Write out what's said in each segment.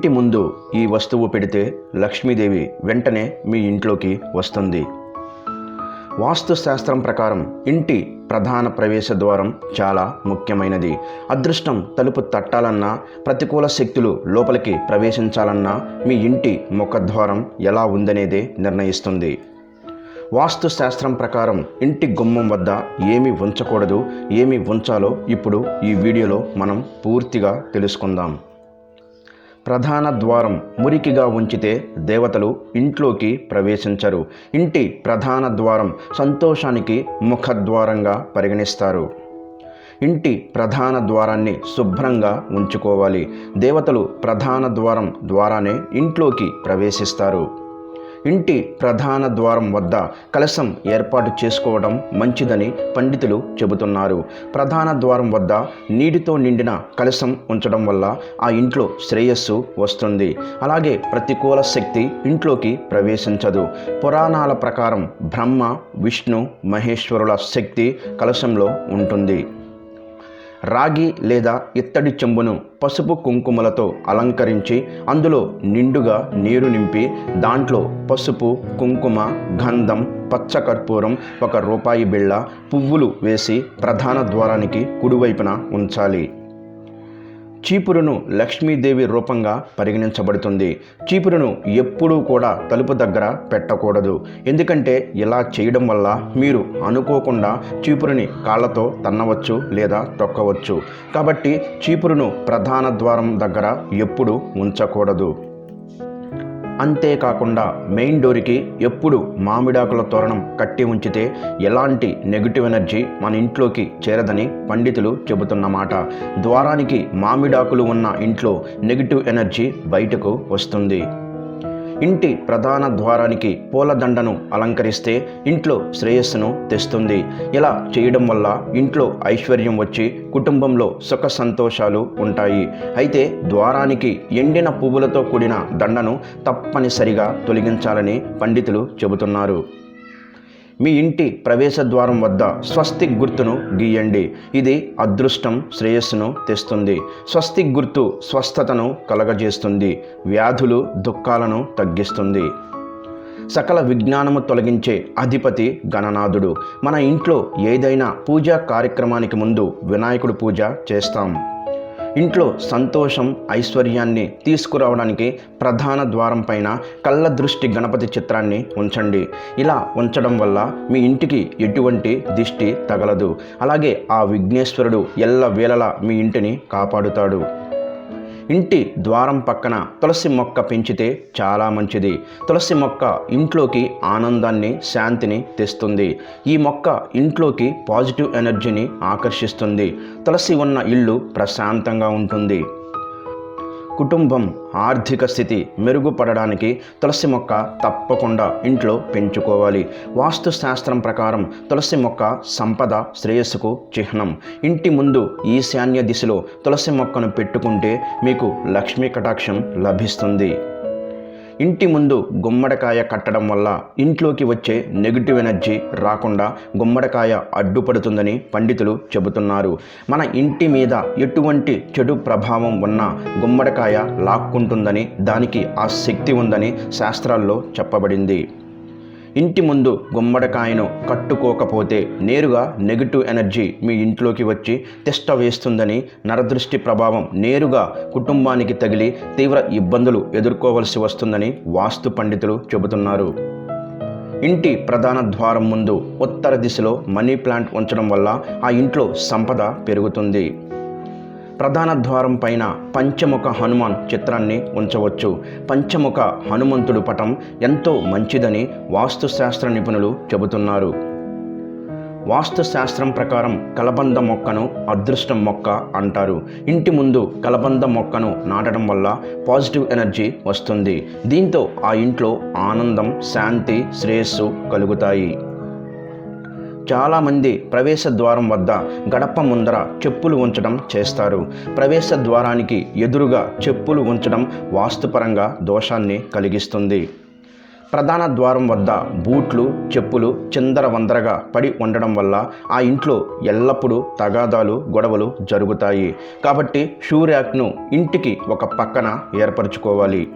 ఇంటి ముందు ఈ వస్తువు పెడితే లక్ష్మీదేవి వెంటనే మీ ఇంట్లోకి వస్తుంది. వాస్తుశాస్త్రం ప్రకారం ఇంటి ప్రధాన ప్రవేశ ద్వారం చాలా ముఖ్యమైనది. అదృష్టం తలుపు తట్టాలన్నా ప్రతికూల శక్తులు లోపలికి ప్రవేశించాలన్నా మీ ఇంటి ముఖద్వారం ఎలా ఉందనేదే నిర్ణయిస్తుంది. వాస్తుశాస్త్రం ప్రకారం ఇంటి గుమ్మం వద్ద ఏమి ఉంచకూడదు ఏమి ఉంచాలో ఇప్పుడు ఈ వీడియోలో మనం పూర్తిగా తెలుసుకుందాం. ప్రధాన ద్వారం మురికిగా ఉంచితే దేవతలు ఇంట్లోకి ప్రవేశించరు. ఇంటి ప్రధాన ద్వారం సంతోషానికి ముఖద్వారంగా పరిగణిస్తారు. ఇంటి ప్రధాన ద్వారాన్ని శుభ్రంగా ఉంచుకోవాలి. దేవతలు ప్రధాన ద్వారం ద్వారానే ఇంట్లోకి ప్రవేశిస్తారు. ఇంటి ప్రధాన ద్వారం వద్ద కలశం ఏర్పాటు చేసుకోవడం మంచిదని పండితులు చెబుతున్నారు. ప్రధాన ద్వారం వద్ద నీటితో నిండిన కలశం ఉంచడం వల్ల ఆ ఇంట్లో శ్రేయస్సు వస్తుంది. అలాగే ప్రతికూల శక్తి ఇంట్లోకి ప్రవేశించదు. పురాణాల ప్రకారం బ్రహ్మ విష్ణు మహేశ్వరుల శక్తి కలశంలో ఉంటుంది. రాగి లేదా ఇత్తడి చెంబును పసుపు కుంకుమలతో అలంకరించి అందులో నిండుగా నీరు నింపి దాంట్లో పసుపు కుంకుమ గంధం పచ్చకర్పూరం ఒక రూపాయి బిళ్ళ పువ్వులు వేసి ప్రధాన ద్వారానికి కుడివైపున ఉంచాలి. చీపురును లక్ష్మీదేవి రూపంగా పరిగణించబడుతుంది. చీపురును ఎప్పుడూ కూడా తలుపు దగ్గర పెట్టకూడదు. ఎందుకంటే ఇలా చేయడం వల్ల మీరు అనుకోకుండా చీపురుని కాళ్ళతో తన్నవచ్చు లేదా తొక్కవచ్చు. కాబట్టి చీపురును ప్రధాన ద్వారం దగ్గర ఎప్పుడు ఉంచకూడదు. అంతేకాకుండా మెయిన్ డోర్కి ఎప్పుడు మామిడాకుల తోరణం కట్టి ఉంచితే ఎలాంటి నెగిటివ్ ఎనర్జీ మన ఇంట్లోకి చేరదని పండితులు చెబుతున్నమాట. ద్వారానికి మామిడాకులు ఉన్న ఇంట్లో నెగిటివ్ ఎనర్జీ బయటకు వస్తుంది. ఇంటి ప్రధాన ద్వారానికి పూలదండను అలంకరిస్తే ఇంట్లో శ్రేయస్సును తెస్తుంది. ఇలా చేయడం వల్ల ఇంట్లో ఐశ్వర్యం వచ్చి కుటుంబంలో సుఖ సంతోషాలు ఉంటాయి. అయితే ద్వారానికి ఎండిన పువ్వులతో కూడిన దండను తప్పనిసరిగా తొలగించాలని పండితులు చెబుతున్నారు. మీ ఇంటి ప్రవేశ ద్వారం వద్ద స్వస్తిక్ గుర్తును గీయండి. ఇది అదృష్టం శ్రేయస్సును తెస్తుంది. స్వస్తిక్ గుర్తు స్వస్థతను కలగజేస్తుంది. వ్యాధులు దుఃఖాలను తగ్గిస్తుంది. సకల విజ్ఞానము తొలగించే అధిపతి గణనాథుడు. మన ఇంట్లో ఏదైనా పూజా కార్యక్రమానికి ముందు వినాయకుడు పూజ చేస్తాం. ఇంట్లో సంతోషం ఐశ్వర్యాన్ని తీసుకురావడానికి ప్రధాన ద్వారం పైన కళ్ళ దృష్టి గణపతి చిత్రాన్ని ఉంచండి. ఇలా ఉంచడం వల్ల మీ ఇంటికి ఎటువంటి దిష్టి తగలదు. అలాగే ఆ విఘ్నేశ్వరుడు ఎల్ల వేళలా మీ ఇంటిని కాపాడుతాడు. ఇంటి ద్వారం పక్కన తులసి మొక్క పెంచితే చాలా మంచిది. తులసి మొక్క ఇంట్లోకి ఆనందాన్ని శాంతిని తెస్తుంది. ఈ మొక్క ఇంట్లోకి పాజిటివ్ ఎనర్జీని ఆకర్షిస్తుంది. తులసి ఉన్న ఇల్లు ప్రశాంతంగా ఉంటుంది. కుటుంబం ఆర్థిక స్థితి మెరుగుపడడానికి తులసి మొక్క తప్పకుండా ఇంట్లో పెంచుకోవాలి. వాస్తు శాస్త్రం ప్రకారం తులసి మొక్క సంపద శ్రేయస్సుకు చిహ్నం. ఇంటి ముందు ఈశాన్య దిశలో తులసి మొక్కను పెట్టుకుంటే మీకు లక్ష్మీ కటాక్షం లభిస్తుంది. ఇంటి ముందు గుమ్మడికాయ కట్టడం వల్ల ఇంట్లోకి వచ్చే నెగిటివ్ ఎనర్జీ రాకుండా గుమ్మడికాయ అడ్డుపడుతుందని పండితులు చెబుతున్నారు. మన ఇంటి మీద ఎటువంటి చెడు ప్రభావం ఉన్నా గుమ్మడికాయ లాక్కుంటుందని దానికి ఆ శక్తి ఉందని శాస్త్రాల్లో చెప్పబడింది. ఇంటి ముందు గుమ్మడికాయను కట్టుకోకపోతే నేరుగా నెగిటివ్ ఎనర్జీ మీ ఇంట్లోకి వచ్చి తిష్ట వేస్తుందని నరదృష్టి ప్రభావం నేరుగా కుటుంబానికి తగిలి తీవ్ర ఇబ్బందులు ఎదుర్కోవలసి వస్తుందని వాస్తు పండితులు చెబుతున్నారు. ఇంటి ప్రధాన ద్వారం ముందు ఉత్తర దిశలో మనీ ప్లాంట్ ఉంచడం వల్ల ఆ ఇంట్లో సంపద పెరుగుతుంది. ప్రధాన ద్వారం పైన పంచముఖ హనుమాన్ చిత్రాన్ని ఉంచవచ్చు. పంచముఖ హనుమంతుడు పటం ఎంతో మంచిదని వాస్తుశాస్త్ర నిపుణులు చెబుతున్నారు. వాస్తుశాస్త్రం ప్రకారం కలబంద మొక్కను అదృష్టం మొక్క అంటారు. ఇంటి ముందు కలబంద మొక్కను నాటడం వల్ల పాజిటివ్ ఎనర్జీ వస్తుంది. దీంతో ఆ ఇంట్లో ఆనందం శాంతి శ్రేయస్సు కలుగుతాయి. చాలామంది ప్రవేశ ద్వారం వద్ద గడప ముందర చెప్పులు ఉంచడం చేస్తారు. ప్రవేశ ద్వారానికి ఎదురుగా చెప్పులు ఉంచడం వాస్తుపరంగా దోషాన్ని కలిగిస్తుంది. ప్రధాన ద్వారం వద్ద బూట్లు చెప్పులు చిందర వందరగా పడి ఉండడం వల్ల ఆ ఇంట్లో ఎల్లప్పుడూ తగాదాలు గొడవలు జరుగుతాయి. కాబట్టి షూ ర్యాక్ను ఇంటికి ఒక పక్కన ఏర్పరచుకోవాలి.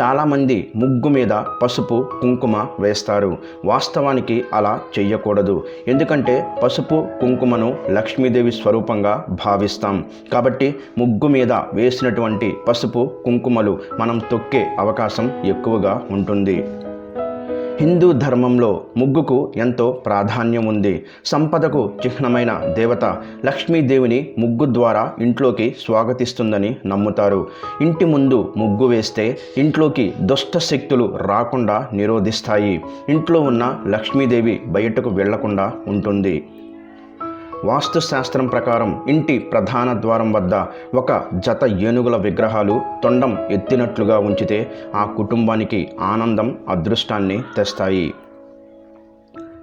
చాలామంది ముగ్గు మీద పసుపు కుంకుమ వేస్తారు. వాస్తవానికి అలా చెయ్యకూడదు. ఎందుకంటే పసుపు కుంకుమను లక్ష్మీదేవి స్వరూపంగా భావిస్తాం. కాబట్టి ముగ్గు మీద వేసినటువంటి పసుపు కుంకుమలు మనం తొక్కే అవకాశం ఎక్కువగా ఉంటుంది. హిందూ ధర్మంలో ముగ్గుకు ఎంతో ప్రాధాన్యం ఉంది సంపదకు చిహ్నమైన దేవత లక్ష్మీదేవిని ముగ్గు ద్వారా ఇంట్లోకి స్వాగతిస్తుందని నమ్ముతారు. ఇంటి ముందు ముగ్గు వేస్తే ఇంట్లోకి దుష్ట శక్తులు రాకుండా నిరోధిస్తాయి. ఇంట్లో ఉన్న లక్ష్మీదేవి బయటకు వెళ్ళకుండా ఉంటుంది. వాస్తుశాస్త్రం ప్రకారం ఇంటి ప్రధాన ద్వారం వద్ద ఒక జత ఏనుగుల విగ్రహాలు తొండం ఎత్తినట్లుగా ఉంచితే ఆ కుటుంబానికి ఆనందం అదృష్టాన్ని తెస్తాయి.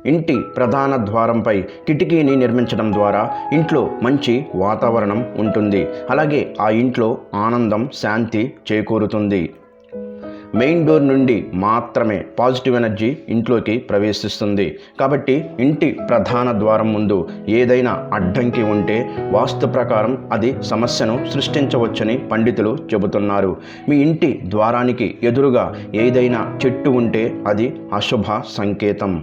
ఇంటి ప్రధాన ద్వారంపై కిటికీని నిర్మించడం ద్వారా ఇంట్లో మంచి వాతావరణం ఉంటుంది. అలాగే ఆ ఇంట్లో ఆనందం శాంతి చేకూరుతుంది. మెయిన్ డోర్ నుండి మాత్రమే పాజిటివ్ ఎనర్జీ ఇంట్లోకి ప్రవేశిస్తుంది. కాబట్టి ఇంటి ప్రధాన ద్వారం ముందు ఏదైనా అడ్డంకి ఉంటే వాస్తు ప్రకారం అది సమస్యను సృష్టించవచ్చని పండితులు చెబుతున్నారు. మీ ఇంటి ద్వారానికి ఎదురుగా ఏదైనా చెట్టు ఉంటే అది అశుభ సంకేతం.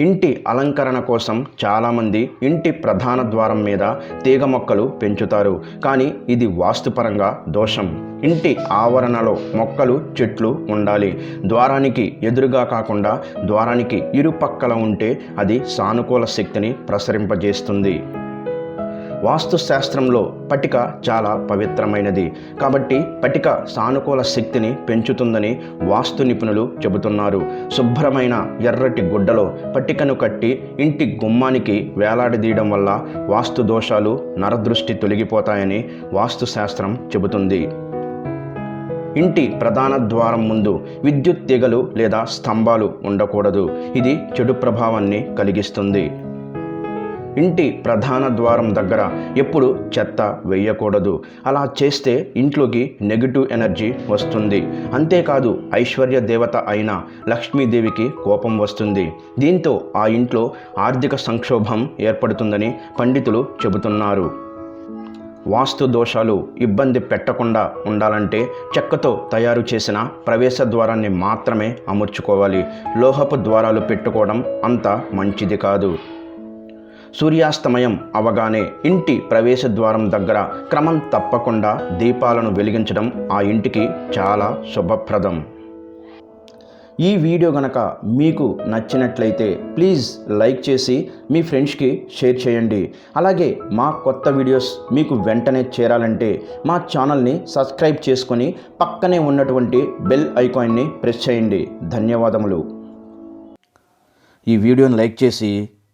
ఇంటి అలంకరణ కోసం చాలామంది ఇంటి ప్రధాన ద్వారం మీద తీగ మొక్కలు పెంచుతారు. కానీ ఇది వాస్తుపరంగా దోషం. ఇంటి ఆవరణలో మొక్కలు చెట్లు ఉండాలి. ద్వారానికి ఎదురుగా కాకుండా ద్వారానికి ఇరుపక్కల ఉంటే అది సానుకూల శక్తిని ప్రసరింపజేస్తుంది. వాస్తుశాస్త్రంలో పటిక చాలా పవిత్రమైనది. కాబట్టి పటిక సానుకూల శక్తిని పెంచుతుందని వాస్తు నిపుణులు చెబుతున్నారు. శుభ్రమైన ఎర్రటి గుడ్డలో పటికను కట్టి ఇంటి గుమ్మానికి వేలాడదీయడం వల్ల వాస్తు దోషాలు నరదృష్టి తొలగిపోతాయని వాస్తుశాస్త్రం చెబుతుంది. ఇంటి ప్రధాన ద్వారం ముందు విద్యుత్ తీగలు లేదా స్తంభాలు ఉండకూడదు. ఇది చెడు ప్రభావాన్ని కలిగిస్తుంది. ఇంటి ప్రధాన ద్వారం దగ్గర ఎప్పుడు చెత్త వేయకూడదు. అలా చేస్తే ఇంట్లోకి నెగిటివ్ ఎనర్జీ వస్తుంది. అంతేకాదు ఐశ్వర్య దేవత అయిన లక్ష్మీదేవికి కోపం వస్తుంది. దీంతో ఆ ఇంట్లో ఆర్థిక సంక్షోభం ఏర్పడుతుందని పండితులు చెబుతున్నారు. వాస్తు దోషాలు ఇబ్బంది పెట్టకుండా ఉండాలంటే చెక్కతో తయారు చేసిన ప్రవేశ ద్వారాన్ని మాత్రమే అమర్చుకోవాలి. లోహపు ద్వారాలు పెట్టుకోవడం అంత మంచిది కాదు. సూర్యాస్తమయం అవగానే ఇంటి ప్రవేశ ద్వారం దగ్గర క్రమం తప్పకుండా దీపాలను వెలిగించడం ఆ ఇంటికి చాలా శుభప్రదం. ఈ వీడియో గనక మీకు నచ్చినట్లయితే ప్లీజ్ లైక్ చేసి మీ ఫ్రెండ్స్కి షేర్ చేయండి. అలాగే మా కొత్త వీడియోస్ మీకు వెంటనే చేరాలంటే మా ఛానల్ని సబ్స్క్రైబ్ చేసుకొని పక్కనే ఉన్నటువంటి బెల్ ఐకాన్ని ప్రెస్ చేయండి. ధన్యవాదములు. ఈ వీడియోని లైక్ చేసి